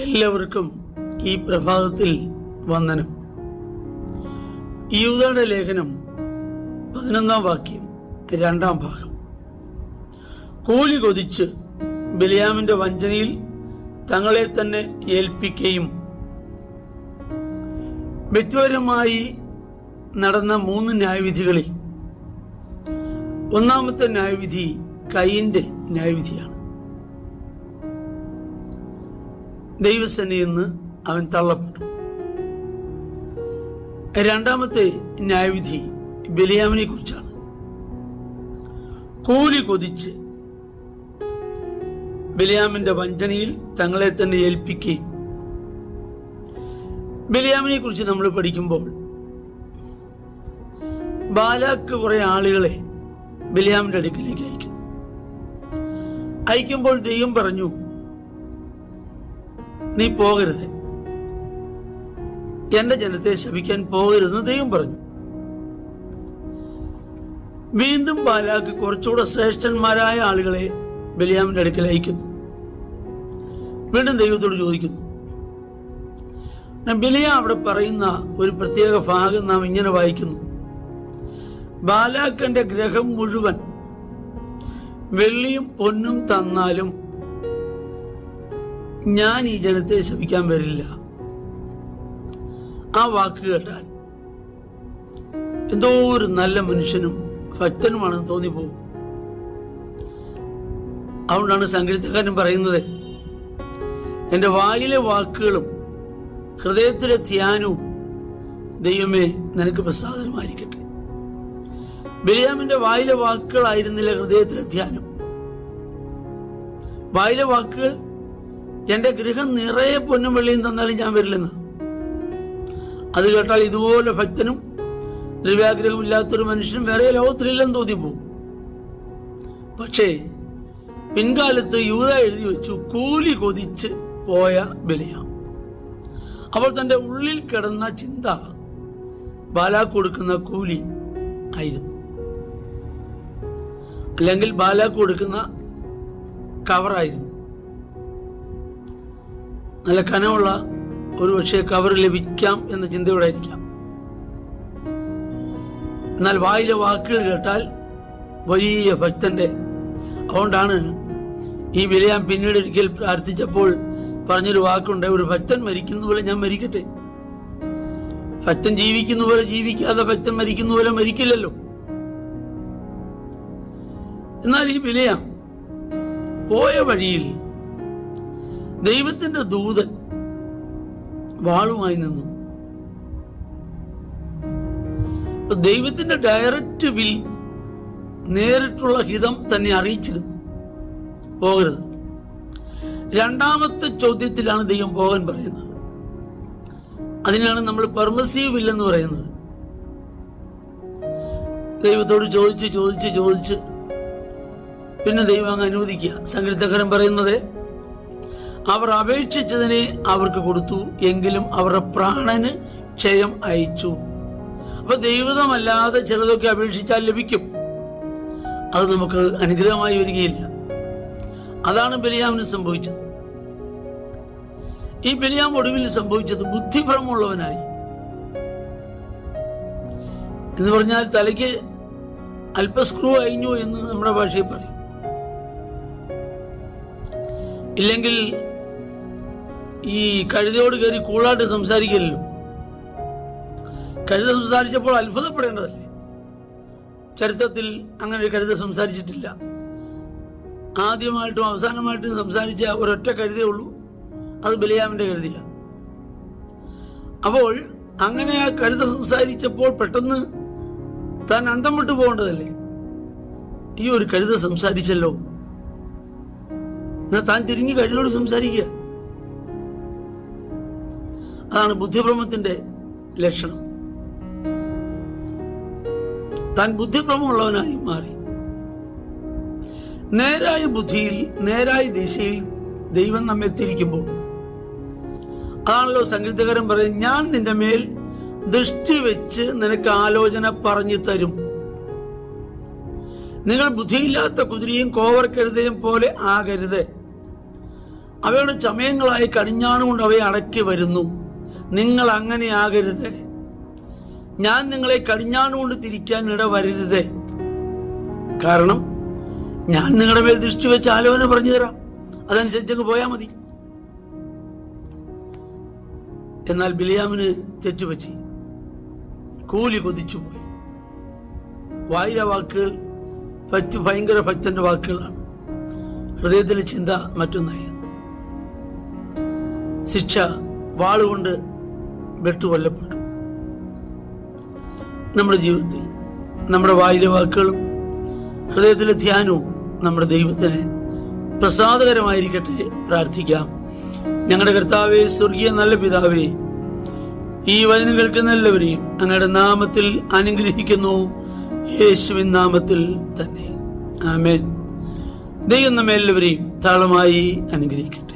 എല്ലാവർക്കും ഈ പ്രഭാതത്തിൽ വന്ദനം. യൂതയുടെ ലേഖനം പതിനൊന്നാം വാക്യം രണ്ടാം ഭാഗം. കൂലി കൊതിച്ച് ബലിയാമിന്റെ വഞ്ചനയിൽ തങ്ങളെ തന്നെ ഏൽപ്പിക്കുകയും വ്യക്തിപരമായി നടന്ന മൂന്ന് ന്യായവിധികളിൽ. ഒന്നാമത്തെ ന്യായവിധി കൈയിന്റെ ന്യായവിധിയാണ്. ദൈവസേനയിൽ നിന്ന് അവൻ തള്ളപ്പെട്ടു. രണ്ടാമത്തെ ന്യായവിധി ബലിയാമിനെ കുറിച്ചാണ്. കൂലി കൊതിച്ച് ബലിയാമിന്റെ വഞ്ചനയിൽ തങ്ങളെ തന്നെ ഏൽപ്പിക്കുകയും ബലിയാമിനെ കുറിച്ച് നമ്മൾ പഠിക്കുമ്പോൾ ബാലാക്ക് കുറെ ആളുകളെ ബലിയാമിന്റെ അടുക്കിലേക്ക് അയക്കുന്നു. അയക്കുമ്പോൾ ദൈവം പറഞ്ഞു നീ പോകരുത്. എന്റെ ജനത്തെ ശപിക്കാൻ പോകരുതെന്ന് ദൈവം പറഞ്ഞു. വീണ്ടും ബാലാക്ക് കുറച്ചുകൂടെ ശ്രേഷ്ഠന്മാരായ ആളുകളെ ബലിയാമിന്റെ അടുക്കൽ അയക്കുന്നു. വീണ്ടും ദൈവത്തോട് ചോദിക്കുന്നു. ബലിയ അവിടെ പറയുന്ന ഒരു പ്രത്യേക ഭാഗം നാം ഇങ്ങനെ വായിക്കുന്നു. ബാലാക്കന്റെ ഗ്രഹം മുഴുവൻ വെള്ളിയും പൊന്നും തന്നാലും ഞാൻ ഈ ജനത്തെ ശപിക്കാൻ വരില്ല. ആ വാക്ക് കേട്ടാൽ എന്തോ ഒരു നല്ല മനുഷ്യനും ഭക്തനുമാണെന്ന് തോന്നിപ്പോകും. അതുകൊണ്ടാണ് സംഗീതക്കാരൻ പറയുന്നത് എന്റെ വായിലെ വാക്കുകളും ഹൃദയത്തിലെ ധ്യാനവും ദൈവമേ നിനക്ക് പ്രസാദനമായിരിക്കട്ടെ ബലിയാമിന്റെ വായിലെ വാക്കുകളായിരുന്നില്ല ഹൃദയത്തിലെ ധ്യാനം. വായിലെ വാക്കുകൾ എന്റെ ഗൃഹം നിറയെ പൊന്നും വെള്ളിയും തന്നാലും ഞാൻ വരില്ലെന്ന്. അത് കേട്ടാൽ ഇതുപോലെ ഭക്തനും ദ്രവ്യാഗ്രഹമില്ലാത്തൊരു മനുഷ്യനും വേറെ ലോകത്തിലില്ലെന്ന് തോന്നിപ്പോവും. പക്ഷേ പിൻകാലത്ത് യൂത എഴുതി വെച്ചു കൂലി കൊതിച്ച് പോയ ബലിയാം. അവൾ തന്റെ ഉള്ളിൽ കിടന്ന ചിന്ത ബാലാ കൊടുക്കുന്ന കൂലി ആയിരുന്നു. അല്ലെങ്കിൽ ബാലാ കൊടുക്കുന്ന കവറായിരുന്നു. നല്ല കനമുള്ള ഒരു പക്ഷേ കവർ ലഭിക്കാം എന്ന ചിന്തയോടെ ആയിരിക്കാം. എന്നാൽ വായിലെ വാക്കുകൾ കേട്ടാൽ വലിയ ഭക്തന്റെ. അതുകൊണ്ടാണ് ഈ വിലയാൻ പിന്നീട് ഒരിക്കൽ പ്രാർത്ഥിച്ചപ്പോൾ പറഞ്ഞൊരു വാക്കുണ്ട് ഒരു ഭക്തൻ മരിക്കുന്ന പോലെ ഞാൻ മരിക്കട്ടെ. ഭക്തൻ ജീവിക്കുന്ന പോലെ ജീവിക്കാതെ ഭക്തൻ മരിക്കുന്ന പോലെ മരിക്കില്ലല്ലോ. എന്നാൽ ഈ വിലയാം പോയ വഴിയിൽ ദൈവത്തിന്റെ ദൂതൻ വാളുമായി നിന്നു. ദൈവത്തിന്റെ ഡയറക്റ്റ് വിൽ നേരിട്ടുള്ള ഹിതം തന്നെ അറിയിച്ചിരുന്നു. പോകരുത്. രണ്ടാമത്തെ ചോദ്യത്തിലാണ് ദൈവം പോകാൻ പറയുന്നത്. അതിനാണ് നമ്മൾ പെർമസീവ് എന്ന് പറയുന്നത്. ദൈവത്തോട് ചോദിച്ച് ചോദിച്ച് ചോദിച്ച് പിന്നെ ദൈവം അങ്ങ് അനുവദിക്കുക. സംഗീതക്കാരൻ പറയുന്നത് അവർ അപേക്ഷിച്ചതിനെ അവർക്ക് കൊടുത്തു എങ്കിലും അവരുടെ പ്രാണന് ക്ഷയം അയച്ചു. അപ്പൊ ദൈവതമല്ലാതെ ചിലതൊക്കെ അപേക്ഷിച്ചാൽ ലഭിക്കും. അത് നമുക്ക് അനുഗ്രഹമായി വരികയില്ല. അതാണ് ബലിയാമിന് സംഭവിച്ചത്. ഈ ബലിയാം ഒടുവിൽ സംഭവിച്ചത് ബുദ്ധിഭ്രമുള്ളവനായി. എന്ന് പറഞ്ഞാൽ തലയ്ക്ക് അല്പ സ്ക്രൂ അയിഞ്ഞു എന്ന് നമ്മുടെ ഭാഷയിൽ പറയും. ഇല്ലെങ്കിൽ ഈ കഴുതയോട് കയറി കൂളായിട്ട് സംസാരിക്കില്ലല്ലോ കഴുത സംസാരിച്ചപ്പോൾ അത്ഭുതപ്പെടേണ്ടതല്ലേ? ചരിത്രത്തിൽ അങ്ങനെ ഒരു കഴുത സംസാരിച്ചിട്ടില്ല. ആദ്യമായിട്ടും അവസാനമായിട്ടും സംസാരിച്ച ഒരൊറ്റ കഴുതേ ഉള്ളൂ. അത് ബലിയാമിന്റെ കഴുതിയ അപ്പോൾ അങ്ങനെ ആ കഴുത സംസാരിച്ചപ്പോൾ പെട്ടെന്ന് താൻ അന്തം വിട്ടു പോകേണ്ടതല്ലേ? ഈ ഒരു കഴുത സംസാരിച്ചല്ലോ. എന്നാ താൻ തിരിഞ്ഞ് കഴുതയോട് സംസാരിക്കുക. അതാണ് ബുദ്ധിഭ്രമത്തിന്റെ ലക്ഷണം. താൻ ബുദ്ധിഭ്രമമുള്ളവനായി മാറി. നേരായ ബുദ്ധിയിൽ നേരായ ദിശയിൽ ദൈവം നമ്മെ തിരിക്കുമ്പോൾ അതാണല്ലോ സംഗീതകരൻ പറയും ഞാൻ നിന്റെ മേൽ ദൃഷ്ടി വെച്ച് നിനക്ക് ആലോചന പറഞ്ഞു തരും. നിങ്ങൾ ബുദ്ധിയില്ലാത്ത കുതിരയും കോവർ കഴുതയും പോലെ ആകരുത്. അവയുടെ ചമയങ്ങളായി കടിഞ്ഞാണുകൊണ്ട് അവയെ അടക്കി വരുന്നു. നിങ്ങൾ അങ്ങനെയാകരുത് ഞാൻ നിങ്ങളെ കടിഞ്ഞാണുകൊണ്ട് തിരിക്കാൻ ഇട വരരുത് കാരണം ഞാൻ നിങ്ങളുടെ മേൽ ദൃഷ്ടി വെച്ച് ആലോചന പറഞ്ഞു തരാം. അതനുസരിച്ച് അങ്ങ് പോയാൽ മതി. എന്നാൽ ബിലിയാമിന് തെറ്റുപറ്റി. കൂലി കൊതിച്ചു പോയി. വായിര വാക്കുകൾ ഭക്തി ഭയങ്കര ഭക്തന്റെ വാക്കുകളാണ്. ഹൃദയത്തിലെ ചിന്ത മറ്റൊന്നായിരുന്നു. ശിക്ഷ വാളുകൊണ്ട് വെട്ടുകൊല്ലപ്പെട്ടു നമ്മുടെ ജീവിതത്തിൽ നമ്മുടെ വായിലെ വാക്കുകളും ഹൃദയത്തിലെ ധ്യാനവും നമ്മുടെ ദൈവത്തിന് പ്രസാദകരമായിരിക്കട്ടെ പ്രാർത്ഥിക്കാം. ഞങ്ങളുടെ കർത്താവെ സ്വർഗീയ നല്ല പിതാവേ ഈ വചനം കേൾക്കുന്ന എല്ലാവരെയും അങ്ങയുടെ നാമത്തിൽ അനുഗ്രഹിക്കുന്നു. യേശുവിൻ നാമത്തിൽ തന്നെ. ആമേൻ. ദൈവം നമ്മെ എല്ലാവരെയും താളമായി അനുഗ്രഹിക്കട്ടെ.